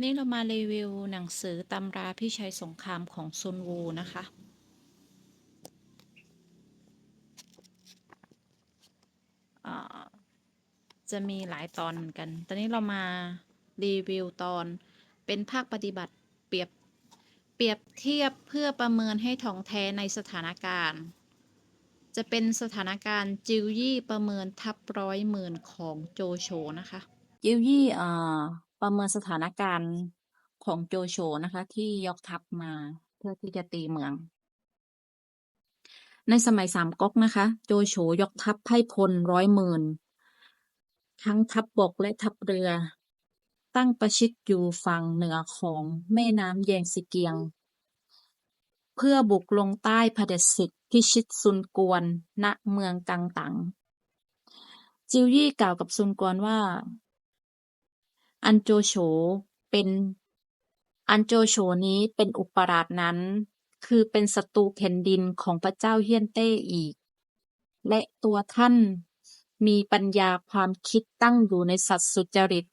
นี่เรามารีวิวหนังสือตำราพี่ชัยสงครามของซุนวูนะคะอ่าจะมีหลายตอนเหมือนกัน ตอนนี้เรามารีวิวตอนเป็นภาคปฏิบัติเปรียบเปรียบเทียบเพื่อประเมินให้ท่องแท้ในสถานการณ์ จะเป็นสถานการณ์จิวยี่ประเมินทับร้อยหมื่นของโจโฉนะคะ จิวยี่อ่า ประเมินสถานการณ์ของโจโฉนะคะ ที่ยกทัพมาเพื่อที่จะตีเมือง ในสมัยสามก๊กนะคะ โจโฉยกทัพให้พลร้อยหมื่นทั้งทัพบบกและทัพเรือ ตั้งประชิดอยู่ฝั่งเหนือของแม่น้ำแยงซีเกียง เพื่อบุกลงใต้เผด็จศึกพิชิตซุนกวน ณเมืองกังตังจิวยี่กล่าวกับซุนกวนว่า อันโจโฉเป็น อันโจโฉนี้เป็นอุปราชนั้น คือเป็นศัตรูแผ่นดินของพระเจ้าเฮียนเต้อีก และตัวท่านมีปัญญาความคิดตั้งอยู่ในสัตว์สุจริต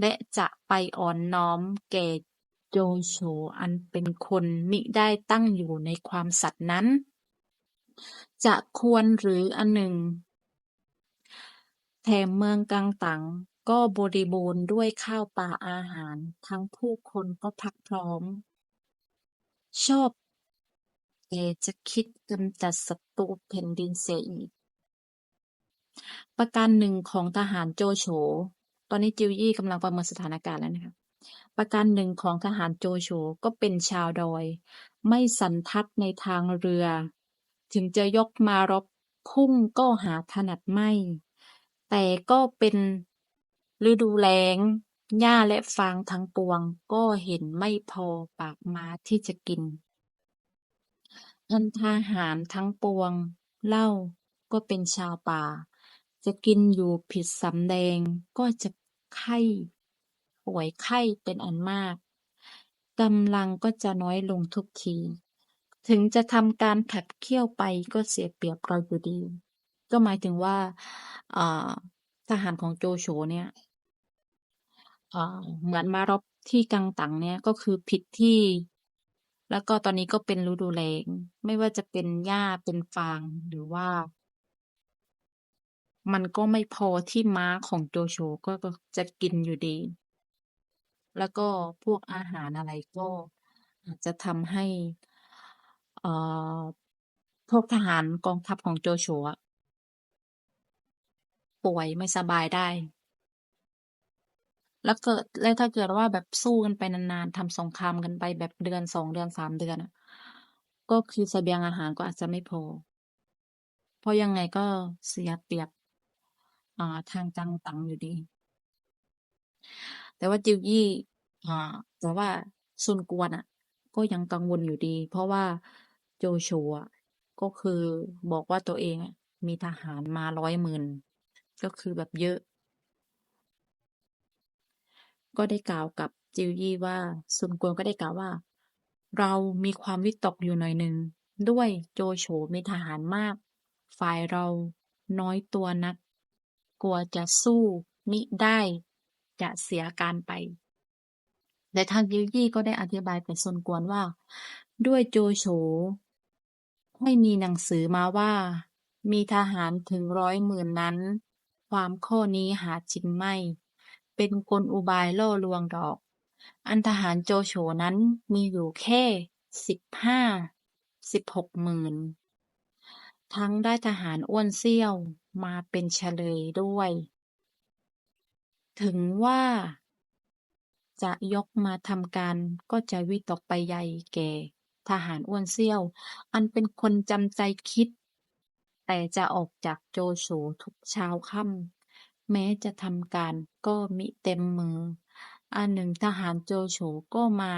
และจะไปอ่อนน้อมแก่โจโฉอันเป็นคนมิได้ตั้งอยู่ในความสัตย์นั้น จะควรหรืออันหนึ่ง แถมเมืองกังตัง ก็บริบูรณ์ด้วยข้าวปลาอาหาร ทั้งผู้คนก็พรักพร้อม ชอบแต่จะคิดกำจัดศัตรูแผ่นดินเสียอีก ประการหนึ่งของทหารโจโฉ ตอนนี้จิวยี่กำลังประเมินสถานการณ์แล้วนะคะ ประการหนึ่งของทหารโจโฉก็เป็นชาวดอย ไม่สันทัดในทางเรือ ถึงจะยกมารบพุ่งก็หาถนัดไม่ แต่ก็เป็น ฤดูแล้ง หญ้าและฟางทั้งปวง ก็เห็นไม่พอปากม้าที่จะกิน อันทหารทั้งปวง เล่าก็เป็นชาวป่า จะกินอยู่ผิดสำแดง ก็จะไข้ป่วยไข้เป็นอันมากกำลังก็จะน้อยลงทุกที ถึงจะทำการขับเคี่ยวไปก็เสียเปรียบเราอยู่ดี ก็หมายถึงว่าทหารของโจโฉเนี่ย อ่าเหมือนมารบที่กังตังเนี่ย ก็คือผิดที่ แล้วก็ตอนนี้ก็เป็นฤดูแล้ง ไม่ว่าจะเป็นหญ้า เป็นฟาง หรือว่า มันก็ไม่พอที่ม้าของโจโฉก็ ก็จะกินอยู่ดี แล้วก็พวกอาหารอะไรก็ อาจจะทำให้ เอ่อ พวกทหารกองทัพของโจโฉอะ ป่วยไม่สบายได้ แล้วเกิด แล้วถ้าเกิดว่าแบบสู้กันไปนาน ๆ ทำสงครามกันไปแบบเดือนสองเดือนสามเดือนอะก็คือเสบียงอาหารก็อาจจะไม่พอ เพราะยังไงก็เสียเปรียบ อ่า ทางกังตังอยู่ดี แต่ว่าจิวยี่ อ่า แต่ว่าซุนกวนอะก็ยังกังวลอยู่ดี เพราะว่าโจโฉอะก็คือบอกว่าตัวเองมีทหารมาร้อยหมื่นก็คือแบบเยอะ ก็ได้กล่าวกับจิวยี่ว่าซุนกวนก็ได้กล่าวว่า เรามีความวิตกอยู่หน่อยหนึ่งด้วยโจโฉมีทหารมาก ฝ่ายเราน้อยตัวนัก กลัวจะสู้มิได้จะเสียการไปแต่ทางยิวยี่ก็ได้อธิบายแก่ซุนกวนว่า ด้วยโจโฉให้มีหนังสือมาว่า มีทหารถึงร้อยหมื่นนั้น ความข้อนี้หาจริงไม่ เป็นกลอุบายล่อลวงดอก อันทหารโจโฉนั้นมีอยู่แค่สิบห้าสิบหกหมื่น ทั้งได้ทหารอ้วนเซี่ยวมาเป็นเฉลยด้วย ถึงว่าจะยกมาทำการก็จะวิตกไปใหญ่แก่ ทหารอ้วนเซี่ยว อันเป็นคนจำใจคิด แต่จะออกจากโจโฉทุกเช้าค่ำ แม้จะทำการก็มิเต็มมือ อันหนึ่งทหารโจโฉก็มา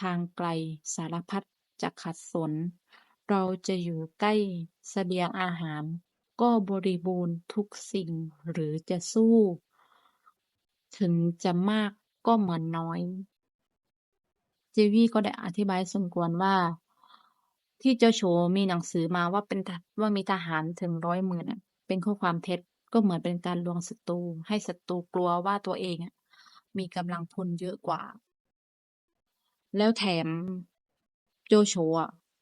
ทางไกลสารพัดจะขัดสน เราจะอยู่ใกล้เสบียงอาหาร ก็บริบูรณ์ทุกสิ่งหรือจะสู้ ถึงจะมากก็เหมือนน้อย เจวี่ก็ได้อธิบายสมควรว่า ที่เจ้าโฉมีหนังสือมาว่าเป็นว่ามีทหารถึงร้อยหมื่นเป็นข้อความเท็จ ก็เหมือนเป็นการลวงศัตรู ให้ศัตรูกลัวว่าตัวเองมีกำลังพลเยอะกว่า แล้วแถมโจโฉ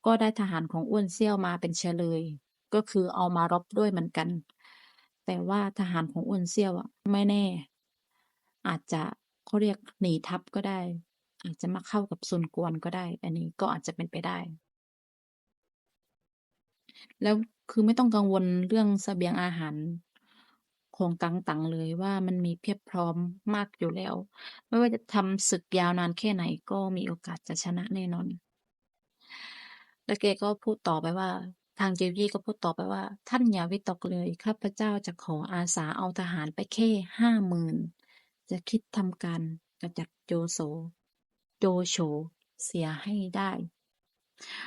ก็ได้ทหารของอ้วนเซี่ยวมาเป็นเฉลย ก็คือเอามารบด้วยเหมือนกัน แต่ว่าทหารของอ้วนเซี่ยวไม่แน่ อาจจะเขาเรียกหนีทัพก็ได้ อาจจะมาเข้ากับซุนกวนก็ได้ อันนี้ก็อาจจะเป็นไปได้ แล้วคือไม่ต้องกังวลเรื่องเสบียงอาหาร ของกังตังเลยว่า มันมีเพียบพร้อมมากอยู่แล้ว ไม่ว่าจะทำศึกยาวนานแค่ไหนก็มีโอกาสจะชนะแน่นอน แล้วแกก็พูดต่อไปว่า ทางเจวี่ก็พูดต่อไปว่า ท่านอย่าวิตกเลยข้าพเจ้าจะขออาสาเอาทหารไปแค่ห้าหมื่นจะคิดทำการกระจัดโจโฉโจโฉเสียให้ได้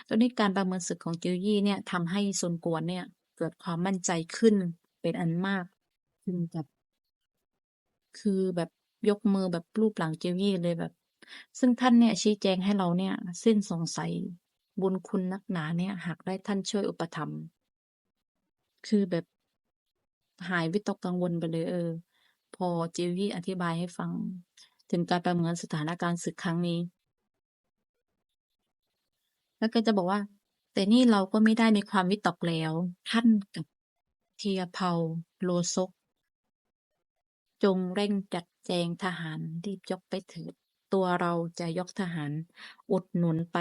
ตอนนี้การประเมินศึกของเจวยี่เนี่ยทำให้ซุนกวนเนี่ยเกิดความมั่นใจขึ้นเป็นอันมาก ถึงกับคือแบบยกมือแบบรูปหลังเจวี่เลยแบบ ซึ่งท่านเนี่ยชี้แจงให้เราเนี่ย สิ้นสงสัย บุญคุณนักหนาเนี่ย หากได้ท่านช่วยอุปถัมภ์ คือแบบ หายวิตกกังวลไปเลย เออ พอเจวี่อธิบายให้ฟัง ถึงการประเมินสถานการณ์ศึกครั้งนี้ แล้วก็จะบอกว่า แต่นี่เราก็ไม่ได้มีความวิตกแล้ว ท่านกับเทียเผาโลซก จงเร่งจัดแจงทหาร รีบยกไปเถิด ตัวเราจะยกทหาร อุดหนุนไป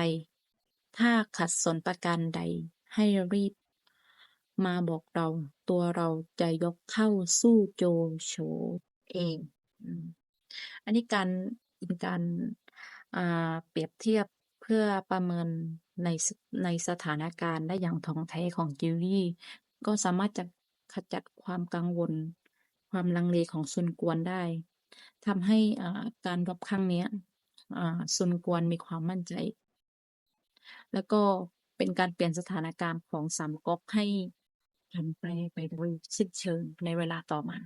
ถ้าขัดสนประการใด ให้รีบ มาบอกเรา ตัวเราจะยกเข้าสู้โจโฉเอง อันนี้การเป็นการเปรียบเทียบเพื่อประเมินในในสถานการณ์ได้อย่างถ่องแท้ของจิวี่ก็สามารถจะขจัดความกังวล ความลังเลของซุนกวนได้ ทำให้การรบครั้งนี้ยอ่าซุนกวนมีความมั่นใจ แล้วก็เป็นการเปลี่ยนสถานการณ์ของสามก๊กให้ผันแปรไปโดยสิ้นเชิงในเวลาต่อมา